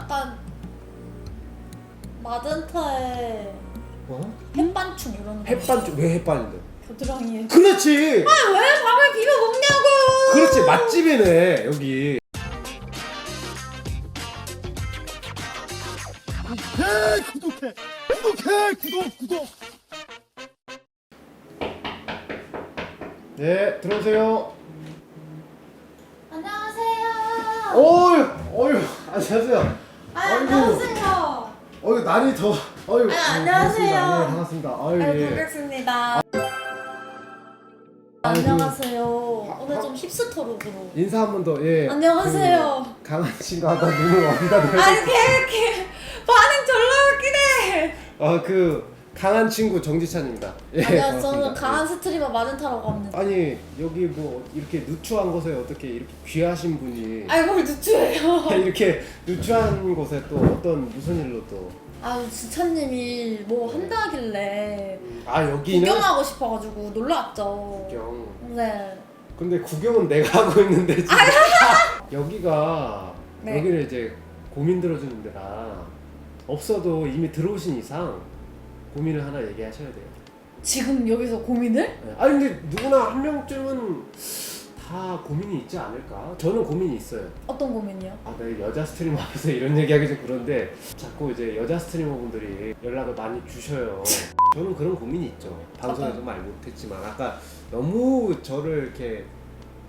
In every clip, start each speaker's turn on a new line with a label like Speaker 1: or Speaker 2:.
Speaker 1: 약간 마젠타에
Speaker 2: 어?
Speaker 1: 햇반충 이런 거
Speaker 2: 햇반 왜 햇반인데?
Speaker 1: 겨드랑이에
Speaker 2: 그렇지.
Speaker 1: 왜 밥을 비벼 먹냐고
Speaker 2: 그렇지 맛집이네 여기.
Speaker 3: 구독해 구독해 구독해 구독 구독
Speaker 2: 네 들어오세요.
Speaker 1: 안녕하세요
Speaker 2: 어유 어유 안녕하세요.
Speaker 1: 아,
Speaker 2: 아이고.
Speaker 1: 안녕하세요
Speaker 2: 어유 날이 더 어유.
Speaker 1: 아, 안녕하세요.
Speaker 2: 반갑습니다. 네, 반갑습니다. 아유
Speaker 1: 아유
Speaker 2: 예.
Speaker 1: 반갑습니다
Speaker 2: 아이고.
Speaker 1: 안녕하세요
Speaker 2: 아,
Speaker 1: 오늘
Speaker 2: 아.
Speaker 1: 좀 힙스터룩으로
Speaker 2: 인사 한 번 더. 예.
Speaker 1: 안녕하세요
Speaker 2: 그 강한 친구가 나 눈을 대고.
Speaker 1: 아니 이렇게 반응 졸라 웃기네
Speaker 2: 아그 강한 친구 정지찬입니다. 예.
Speaker 1: 저는
Speaker 2: 반갑습니다.
Speaker 1: 강한 스트리머 마젠타라고 합니다.
Speaker 2: 아니 여기 뭐 이렇게 누추한 곳에 어떻게 이렇게 귀하신 분이
Speaker 1: 아니 뭘 누추해요?
Speaker 2: 이렇게 누추한 곳에 또 어떤 무슨 일로 또?
Speaker 1: 아아 지찬님이 뭐 한다길래
Speaker 2: 여기는?
Speaker 1: 구경하고 싶어가지고 놀라왔죠.
Speaker 2: 구경.
Speaker 1: 네.
Speaker 2: 근데 구경은 내가 하고 있는데 지금. 여기가
Speaker 1: 네.
Speaker 2: 여기를 이제 고민 들어주는 데라 없어도 이미 들어오신 이상 고민을 하나 얘기하셔야 돼요
Speaker 1: 지금 여기서 고민을?
Speaker 2: 네. 아니 근데 누구나 한 명쯤은 다 고민이 있지 않을까 저는 고민이 있어요
Speaker 1: 어떤 고민이요?
Speaker 2: 아, 네, 여자 스트리머 앞에서 이런 얘기하기 좀 그런데 자꾸 이제 여자 스트리머 분들이 연락을 많이 주셔요. 저는 그런 고민이 있죠. 방송에서 말 못했지만 아까 너무 저를 이렇게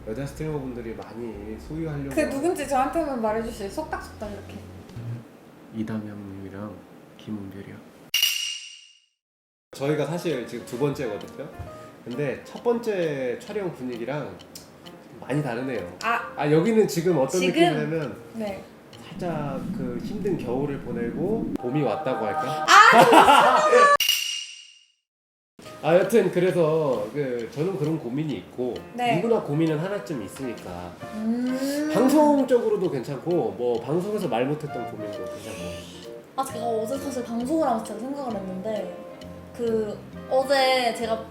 Speaker 2: 여자 스트리머 분들이 많이 소유하려고.
Speaker 1: 그 누군지 저한테만 말해주세요 속닥속닥 이렇게
Speaker 2: 이담영님이랑 김은별이요. 저희가 사실 지금 두 번째거든요. 근데 첫 번째 촬영 분위기랑 많이 다르네요.
Speaker 1: 아
Speaker 2: 아 여기는 지금 어떤
Speaker 1: 지금?
Speaker 2: 느낌이냐면
Speaker 1: 네.
Speaker 2: 살짝 그 힘든 겨울을 보내고 봄이 왔다고 할까? 아 여튼 그래서 그 저는 그런 고민이 있고
Speaker 1: 네.
Speaker 2: 누구나 고민은 하나쯤 있으니까
Speaker 1: 음...
Speaker 2: 방송적으로도 괜찮고 뭐 방송에서 말 못했던 고민도 괜찮고
Speaker 1: 아 제가 어제 사실 방송을 하면서 제가 생각을 했는데 그 어제 제가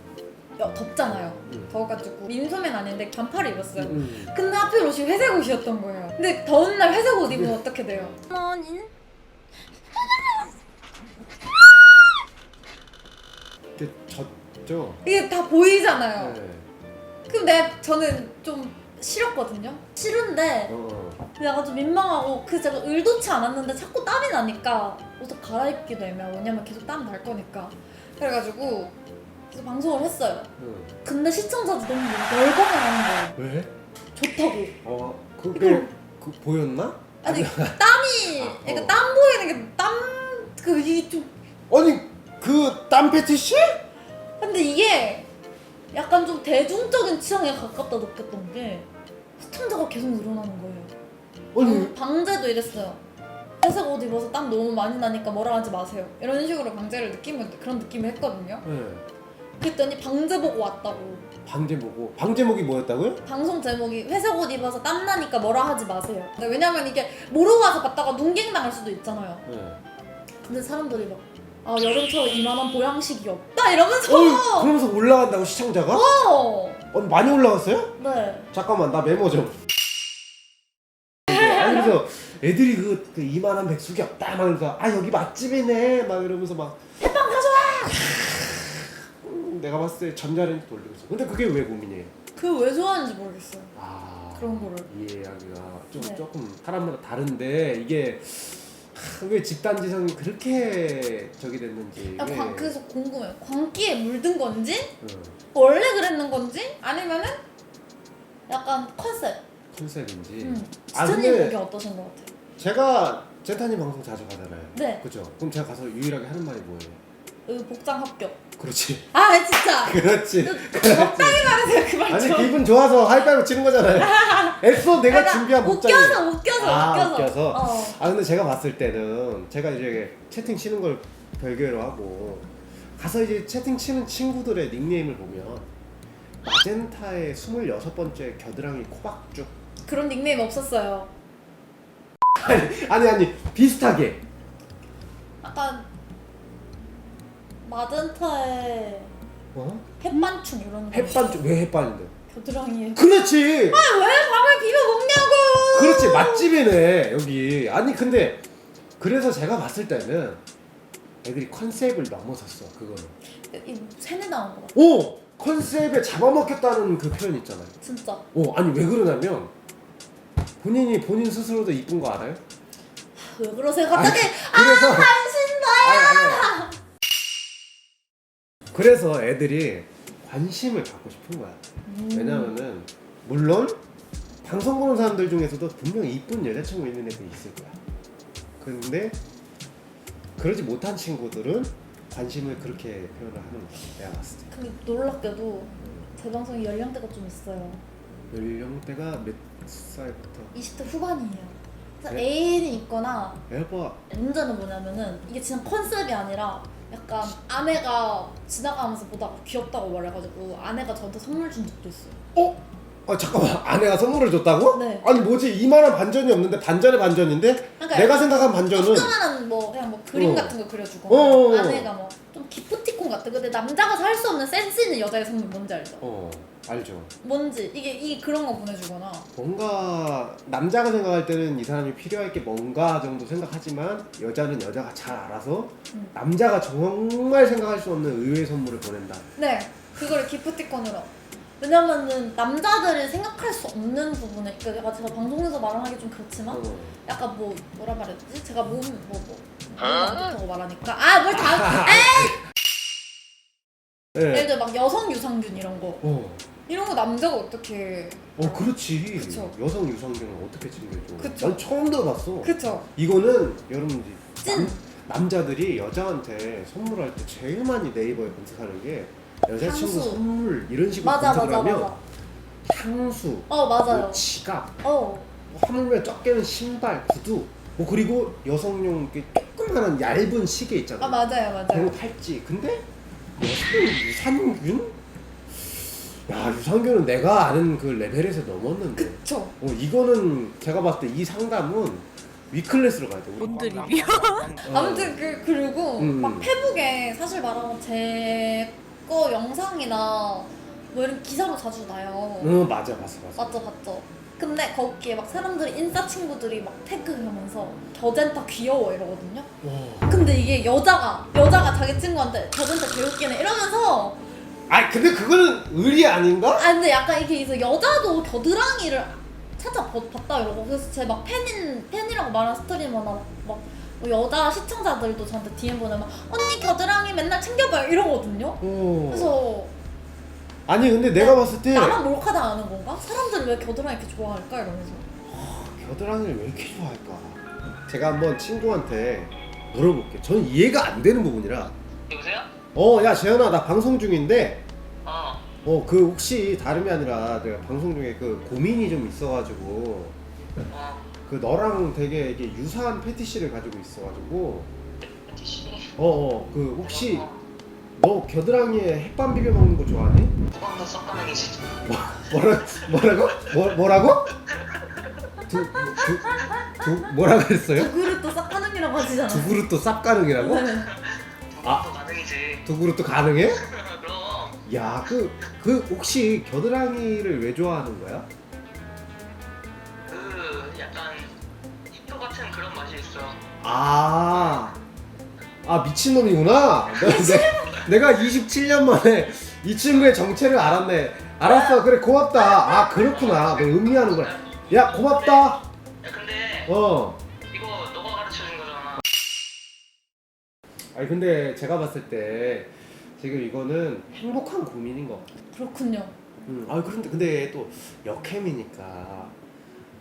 Speaker 1: 여- 덥잖아요
Speaker 2: 음.
Speaker 1: 더워가지고 민소매는 아닌데 반팔을 입었어요
Speaker 2: 음.
Speaker 1: 근데 하필 옷이 회색 옷이었던 거예요 근데 더운 날 회색 옷 입으면 어떻게 돼요?
Speaker 2: 이렇게 젖죠?
Speaker 1: 이게 다 보이잖아요
Speaker 2: 네.
Speaker 1: 근데 저는 좀 싫었거든요 싫은데
Speaker 2: 어.
Speaker 1: 약간 좀 민망하고 그 제가 의도치 않았는데 자꾸 땀이 나니까 옷을 갈아입기도 애매하고 왜냐면 계속 땀 날 거니까 그래가지고 그래서 방송을 했어요
Speaker 2: 응.
Speaker 1: 근데 시청자들 너무 열광을 하는 거예요
Speaker 2: 왜?
Speaker 1: 좋다고
Speaker 2: 어 그게 그 보였나?
Speaker 1: 아니 땀이
Speaker 2: 아,
Speaker 1: 그러니까
Speaker 2: 어.
Speaker 1: 땀 보이는 게땀그 이게 좀
Speaker 2: 아니 그 땀 패티시?
Speaker 1: 근데 이게 약간 좀 대중적인 취향에 가깝다 느꼈던 게 시청자가 계속 늘어나는 거예요
Speaker 2: 아니
Speaker 1: 방, 방제도 이랬어요. 회색 옷 입어서 땀 너무 많이 나니까 뭐라 하지 마세요. 이런 식으로 방제를 느끼면 그런 느낌을 했거든요.
Speaker 2: 네.
Speaker 1: 그랬더니 방제 보고 왔다고.
Speaker 2: 방제목고 방제목이 뭐였다고요?
Speaker 1: 방송 제목이 회색 옷 입어서 땀 나니까 뭐라 하지 마세요. 근데 왜냐면 이게 모르고 와서 봤다가 눈갱 당할 수도 있잖아요.
Speaker 2: 네.
Speaker 1: 근데 사람들이 막 아, 여름처럼 이만한 보양식이 없다 이러면서
Speaker 2: 어, 그러면서 올라간다고 시청자가?
Speaker 1: 어.
Speaker 2: 어, 많이 올라갔어요?
Speaker 1: 네.
Speaker 2: 잠깐만 나 메모 좀. 애들이 그, 그 이만한 백숙이 없다 막 그러면서 아 여기 맛집이네 막 이러면서 막
Speaker 1: 햇빵 가져와.
Speaker 2: 음, 내가 봤을 때 전자레인지 돌리고 있어. 근데 그게 왜 고민이에요?
Speaker 1: 그 왜 좋아하는지 모르겠어요.
Speaker 2: 아
Speaker 1: 그런 거를.
Speaker 2: 이해하기가 좀
Speaker 1: 네.
Speaker 2: 조금 사람마다 다른데 이게 하, 왜 집단 지성이 그렇게 저기 됐는지.
Speaker 1: 아,
Speaker 2: 왜-
Speaker 1: 광, 그래서 궁금해요. 광기에 물든 건지
Speaker 2: 응,
Speaker 1: 원래 그랬는 건지 아니면은 약간 컨셉.
Speaker 2: 컨셉인지.
Speaker 1: 음.
Speaker 2: 아, 근데-
Speaker 1: 보기 어떠신 것 같아요?
Speaker 2: 제가 젠타님 방송 자주 가잖아요.
Speaker 1: 네.
Speaker 2: 그죠? 그럼 제가 가서 유일하게 하는 말이 뭐예요?
Speaker 1: 여기 복장 합격.
Speaker 2: 그렇지.
Speaker 1: 아 진짜.
Speaker 2: 그렇지.
Speaker 1: 적당히 말하세요 그만
Speaker 2: 아니
Speaker 1: 좀.
Speaker 2: 기분 좋아서 하이파이브 치는 거잖아요. 애써 내가
Speaker 1: 그러니까
Speaker 2: 준비한 목장이.
Speaker 1: 웃겨서 웃겨서
Speaker 2: 아,
Speaker 1: 웃겨서.
Speaker 2: 웃겨서?
Speaker 1: 어.
Speaker 2: 아 근데 제가 봤을 때는 제가 이제 채팅 치는 걸 별개로 하고 가서 이제 채팅 치는 친구들의 닉네임을 보면 마젠타의 26번째 겨드랑이 코박죽
Speaker 1: 그런 닉네임 없었어요.
Speaker 2: 아니 아니 비슷하게
Speaker 1: 약간 마젠타에
Speaker 2: 어?
Speaker 1: 햇반충 이런 거.
Speaker 2: 햇반 왜 햇반인데?
Speaker 1: 겨드랑이에.
Speaker 2: 그렇지
Speaker 1: 왜 밥을 비벼 먹냐고.
Speaker 2: 그렇지 맛집이네 여기 아니 근데 그래서 제가 봤을 때는 애들이 컨셉을 넘어섰어 그거는.
Speaker 1: 이 세뇌당한 거 같아
Speaker 2: 오 컨셉에 잡아먹혔다는 그 표현 있잖아요.
Speaker 1: 진짜
Speaker 2: 오 아니 왜 그러냐면 본인이 본인 스스로도 이쁜 거 알아요?
Speaker 1: 왜 그러세요 갑자기
Speaker 2: 그래서
Speaker 1: 한신봐야
Speaker 2: 그래서 애들이 관심을 받고 싶은 거야.
Speaker 1: 음.
Speaker 2: 왜냐면은 물론 방송 보는 사람들 중에서도 분명히 이쁜 여자친구 있는 애들이 있을 거야. 그런데 그러지 못한 친구들은 관심을 그렇게 표현을 하는 거야. 내가 봤을 때.
Speaker 1: 근데 놀랍게도 제 방송이 연령대가 좀 있어요
Speaker 2: 연령대가 몇 살부터?
Speaker 1: 20대 후반이에요 그래서
Speaker 2: 네.
Speaker 1: 애인이 있거나
Speaker 2: 여보
Speaker 1: 문제는 뭐냐면은 이게 진짜 컨셉이 아니라 약간 아내가 지나가면서 보다가 귀엽다고 말해가지고 아내가 저한테 선물 준 적도 있어요
Speaker 2: 어? 아 잠깐만 아내가 선물을 줬다고?
Speaker 1: 네.
Speaker 2: 아니 뭐지 이만한 반전이 없는데 반전의 반전인데
Speaker 1: 그러니까
Speaker 2: 내가 생각한 반전은
Speaker 1: 조그만한 뭐 그냥 뭐 그림
Speaker 2: 어.
Speaker 1: 같은 거 그려주고
Speaker 2: 어, 어, 어.
Speaker 1: 아내가 뭐 좀 기프티콘 같은 근데 남자가 살 수 없는 센스 있는 여자의 선물 뭔지 알죠?
Speaker 2: 어 알죠
Speaker 1: 뭔지 이게 이 그런 거 보내주거나
Speaker 2: 뭔가 남자가 생각할 때는 이 사람이 필요할 게 뭔가 정도 생각하지만 여자는 여자가 잘 알아서
Speaker 1: 음.
Speaker 2: 남자가 정말 생각할 수 없는 의외의 선물을 보낸다.
Speaker 1: 네 그거를 기프티콘으로 왜냐면은 남자들이 생각할 수 없는 부분에 그러니까 제가 방송에서 말하기 좀 그렇지만
Speaker 2: 어.
Speaker 1: 약간 뭐 뭐라 말했지? 제가 몸 뭐뭐 안 좋다고 말하니까 아뭘다 예를
Speaker 2: 네.
Speaker 1: 들어 막 여성 유산균 이런 거
Speaker 2: 어.
Speaker 1: 이런 거 남자가 어떻게
Speaker 2: 어 그렇지.
Speaker 1: 그쵸.
Speaker 2: 여성 유산균은 어떻게 챙겨줘?
Speaker 1: 그쵸.
Speaker 2: 난 처음 들어봤어.
Speaker 1: 그쵸
Speaker 2: 이거는 여러분 이제
Speaker 1: 찐.
Speaker 2: 남, 남자들이 여자한테 선물할 때 제일 많이 네이버에 검색하는 게 여자친구
Speaker 1: 향수.
Speaker 2: 선물 이런 식으로
Speaker 1: 맞아
Speaker 2: 검색을
Speaker 1: 맞아
Speaker 2: 하면
Speaker 1: 맞아
Speaker 2: 향수,
Speaker 1: 어 맞아요
Speaker 2: 뭐 지갑,
Speaker 1: 어
Speaker 2: 뭐 하물며 적게는 신발, 구두, 뭐 그리고 여성용 이렇게 조그마한 얇은 시계 있잖아.
Speaker 1: 아 맞아요
Speaker 2: 그리고
Speaker 1: 맞아요
Speaker 2: 팔찌. 근데 여성 유산균? 야 유산균은 내가 아는 그 레벨에서 넘었는데.
Speaker 1: 그쵸
Speaker 2: 어 이거는 제가 봤을 때 이 상담은 위클래스로 가야 돼.
Speaker 4: 뭔 드립이야?
Speaker 2: 어.
Speaker 1: 아무튼 그 그리고
Speaker 2: 음.
Speaker 1: 막 페북에 사실 말하면 제 거 영상이나 뭐 이런 기사로 자주 나요.
Speaker 2: 응 맞아 맞아 맞아.
Speaker 1: 맞죠 봤죠. 근데 거기에 막 사람들이 인싸 친구들이 막 태그하면서 겨젠타 귀여워 이러거든요.
Speaker 2: 와.
Speaker 1: 근데 이게 여자가 여자가 자기 친구한테 겨젠타 개웃기네 이러면서
Speaker 2: 아 근데 그거는 의리 아닌가?
Speaker 1: 아 근데 약간 이게 있어 여자도 겨드랑이를 찾아 봐- 봤다 이러고 그래서 제 막 팬인 팬이라고 말한 스트리머나 막, 막뭐 여자 시청자들도 저한테 DM 보내면 언니 겨드랑이 맨날 챙겨봐요 이러거든요.
Speaker 2: 어.
Speaker 1: 그래서
Speaker 2: 아니 근데 내가 봤을 때
Speaker 1: 나만 몰카당하는 건가? 사람들이 왜 겨드랑이 이렇게 좋아할까 이러면서
Speaker 2: 겨드랑이를 왜 이렇게 좋아할까? 제가 한번 친구한테 물어볼게. 저는 이해가 안 되는 부분이라.
Speaker 5: 여보세요?
Speaker 2: 어, 야 재현아, 나 방송 중인데,
Speaker 5: 어,
Speaker 2: 어, 그 혹시 다름이 아니라 내가 방송 중에 그 고민이 좀 있어가지고,
Speaker 5: 어,
Speaker 2: 그 너랑 되게 이게 유사한 패티시를 가지고 있어가지고,
Speaker 5: 티시.
Speaker 2: 어, 어, 그 혹시 너 겨드랑이에 햇반 비벼 먹는 거 좋아하니?
Speaker 5: 누가 더 썩가능이지?
Speaker 2: 뭐라 뭐라고? 뭐 뭐라고? 두, 두, 두 뭐라 그랬어요?
Speaker 1: 두 그릇도 싹 하는이라고 하시잖아.
Speaker 2: 두 그릇도 쌉 가능이라고?
Speaker 1: 네.
Speaker 2: 아.
Speaker 5: 더 가능이지.
Speaker 2: 두 그릇도 가능해?
Speaker 5: 그럼
Speaker 2: 야, 그, 그 혹시 겨드랑이를 왜 좋아하는 거야?
Speaker 5: 그 약간 이표 같은 그런 맛이 있어.
Speaker 2: 아, 아 미친놈이구나. 내, 내가 27년 만에 이 친구의 정체를 알았네. 알았어, 그래 고맙다. 아 그렇구나. 너 음미하는구나. 야 고맙다.
Speaker 5: 야 근데
Speaker 2: 어. 아니 근데 제가 봤을 때 지금 이거는 행복한 고민인 것 같아.
Speaker 1: 그렇군요.
Speaker 2: 음, 아 그런데 근데 또 역캠이니까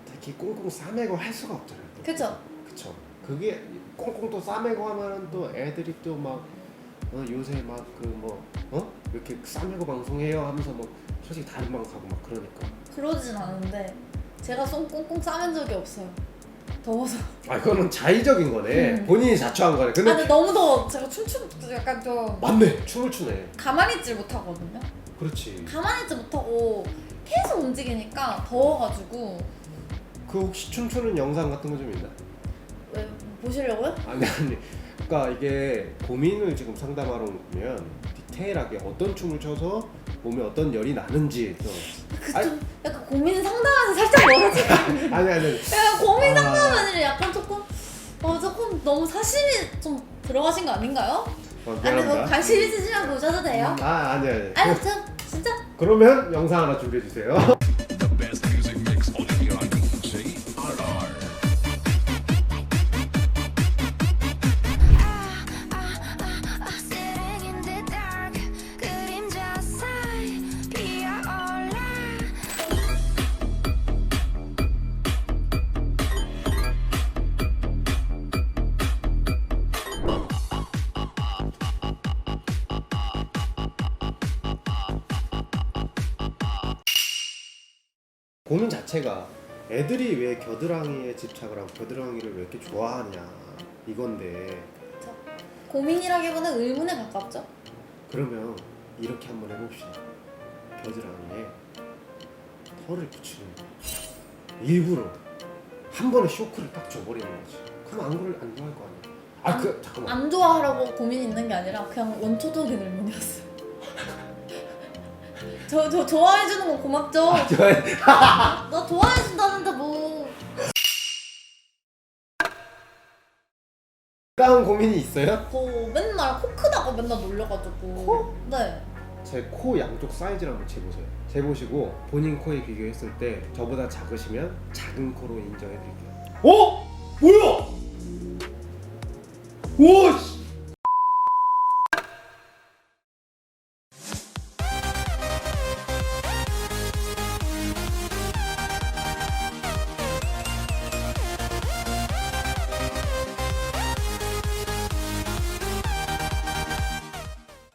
Speaker 2: 특히 꽁꽁 싸매고 할 수가 없잖아요. 또.
Speaker 1: 그죠?
Speaker 2: 그쵸. 그게 꽁꽁 또 싸매고 하면은 또 애들이 또막 어, 요새 막 그 뭐 어? 이렇게 싸매고 방송해요 하면서 뭐 솔직히 다른 방 가고 막 그러니까.
Speaker 1: 그러진 않은데 제가 손 꽁꽁 싸맨 적이 없어요. 더워서.
Speaker 2: 아 그거는 자의적인 거네.
Speaker 1: 음.
Speaker 2: 본인이 자초한 거네.
Speaker 1: 아
Speaker 2: 근데
Speaker 1: 근데 너무 더워. 제가 춤추 약간 좀
Speaker 2: 맞네. 춤을 추네.
Speaker 1: 가만히 있질 못하거든요.
Speaker 2: 그렇지.
Speaker 1: 가만히 있지 못하고 계속 움직이니까 더워가지고
Speaker 2: 그 혹시 춤추는 영상 같은 거 좀 있나?
Speaker 1: 왜 보시려고요?
Speaker 2: 아니 아니. 그러니까 이게 고민을 지금 상담하러 오면 디테일하게 어떤 춤을 춰서 몸에 어떤 열이 나는지 또
Speaker 1: 그. 좀 약간 고민 상담하는 살짝 멀어지고
Speaker 2: 아니 아니
Speaker 1: 약간 고민
Speaker 2: 아.
Speaker 1: 상담하는 약간 조금 어 조금 너무 사실이 좀 들어가신 거 아닌가요?
Speaker 2: 어,
Speaker 1: 아니 뭐
Speaker 2: 미안합니다.
Speaker 1: 관심 있으시면 보셔도 돼요.
Speaker 2: 아 아니 아니.
Speaker 1: 아니 저 진짜
Speaker 2: 그러면 영상 하나 준비해 주세요. 자체가 애들이 왜 겨드랑이에 집착을 하고 겨드랑이를 왜 이렇게 좋아하냐 이건데
Speaker 1: 고민이라기보다는 의문에 가깝죠.
Speaker 2: 그러면 이렇게 한번 해봅시다. 겨드랑이에 털을 붙이는 거. 일부러 한 번에 쇼크를 딱 줘버리는 거지. 그럼 안 그럴 안 좋아할 거 아니야. 아 그 잠깐만.
Speaker 1: 안 좋아하라고 고민 있는 게 아니라 그냥 원초적인 의문이었어요. 저, 저 좋아해 주는 거 고맙죠.
Speaker 2: 좋아해.
Speaker 1: 나 좋아해 준다는데 뭐.
Speaker 2: 다운 고민이 있어요?
Speaker 1: 저 맨날 코 크다고 맨날 놀려가지고.
Speaker 2: 코?
Speaker 1: 네.
Speaker 2: 제 코 양쪽 사이즈를 한번 재보세요. 재보시고 본인 코에 비교했을 때 저보다 작으시면 작은 코로 인정해 드릴게요. 어? 뭐야? 오! 씨!